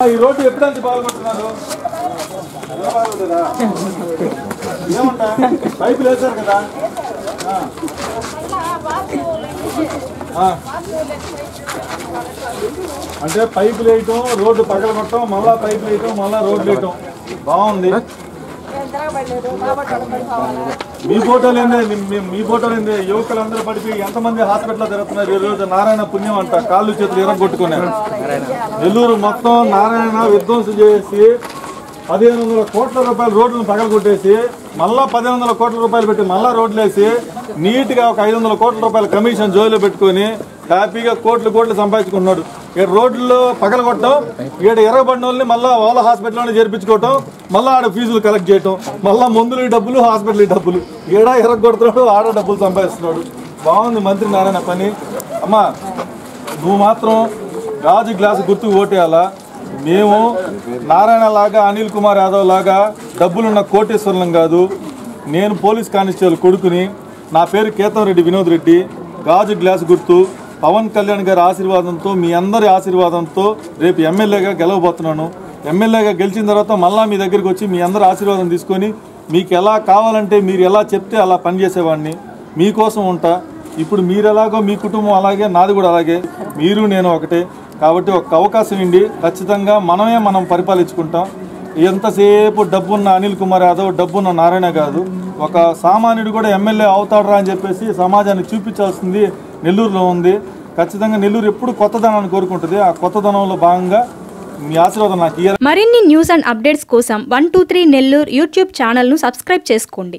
ఈ రోడ్డు ఎప్పుడంత బాగుపడుతున్నారు? ఎలా ఏమంటా పైపులు వేశారు కదా అంటే పైపులు వేయటం రోడ్డు పగలగొట్టడం మళ్ళా పైపులు వేయటం మళ్ళా రోడ్లు వేయటం బాగుంది. మీ ఫోటోలు ఏంది? మీ- మీ- మీ ఫోటోలు ఏంది? పడిపోయి ఎంతమంది హాస్పిటల్లో తిరుగుతున్నారు ఈ రోజు? నారాయణ పుణ్యం అంట కాళ్ళు చేతులు ఎరగొట్టుకున్నారు నెల్లూరు మొత్తం నారాయణ విధ్వంసం చేసి పదిహేను వందల కోట్ల రూపాయల రోడ్లను పగలగొట్టేసి మళ్ళా పదిహేను వందల కోట్ల రూపాయలు పెట్టి మళ్ళా రోడ్లు వేసి నీట్గా ఒక ఐదు వందల కోట్ల రూపాయల కమిషన్ జోలిలో పెట్టుకొని హ్యాపీగా కోట్లు కోట్లు సంపాదించుకున్నాడు ఇక్కడ రోడ్లలో పగలగొట్టడం ఇక్కడ ఎరగబడిన వాళ్ళని మళ్ళీ వాళ్ళ హాస్పిటల్లోనే చేర్పించుకోవటం మళ్ళీ ఆడ ఫీజులు కలెక్ట్ చేయటం మళ్ళీ మందులు డబ్బులు హాస్పిటల్ డబ్బులు. ఈడ ఎర్రగొడుతున్నాడు ఆడ డబ్బులు సంపాదిస్తున్నాడు. బాగుంది మంత్రి నారాయణ పని. అమ్మా నువ్వు మాత్రం గాజు గ్లాసు గుర్తు ఓటేయాలా? మేము నారాయణ లాగా అనిల్ కుమార్ యాదవ్ లాగా డబ్బులున్న కోటేశ్వరులం కాదు. నేను పోలీస్ కానిస్టేబుల్ కొడుకుని నా పేరు కేతం రెడ్డి వినోద్ రెడ్డి గాజు గ్లాస్ గుర్తు పవన్ కళ్యాణ్ గారి ఆశీర్వాదంతో మీ అందరి ఆశీర్వాదంతో రేపు ఎమ్మెల్యేగా గెలవబోతున్నాను. ఎమ్మెల్యేగా గెలిచిన తర్వాత మళ్ళా మీ దగ్గరికి వచ్చి మీ అందరి ఆశీర్వాదం తీసుకొని మీకు ఎలా కావాలంటే మీరు ఎలా చెప్తే అలా పనిచేసేవాడిని. మీకోసం ఉంటా. ఇప్పుడు మీరు ఎలాగో మీ కుటుంబం అలాగే నాది కూడా అలాగే. మీరు నేను ఒకటే. కాబట్టి ఒక అవకాశం ఇండి ఖచ్చితంగా మనమే మనం పరిపాలించుకుంటాం. ఎంతసేపు డబ్బున్న అనిల్ కుమార్ యాదవ్ డబ్బున్న నారాయణ కాదు. ఒక సామాన్యుడు కూడా ఎమ్మెల్యే అవుతాడరా అని చెప్పేసి సమాజానికి చూపించాల్సింది నెల్లూరులో ఉంది. ఖచ్చితంగా నెల్లూరు ఎప్పుడు కొత్తదనాన్ని కోరుకుంటుంది. ఆ కొత్తదనంలో భాగంగా మీ ఆశీర్వాదం నాకు మరిన్ని న్యూస్ అండ్ అప్డేట్స్ కోసం one two three Nellore YouTube ఛానల్ను సబ్స్క్రైబ్ చేసుకోండి.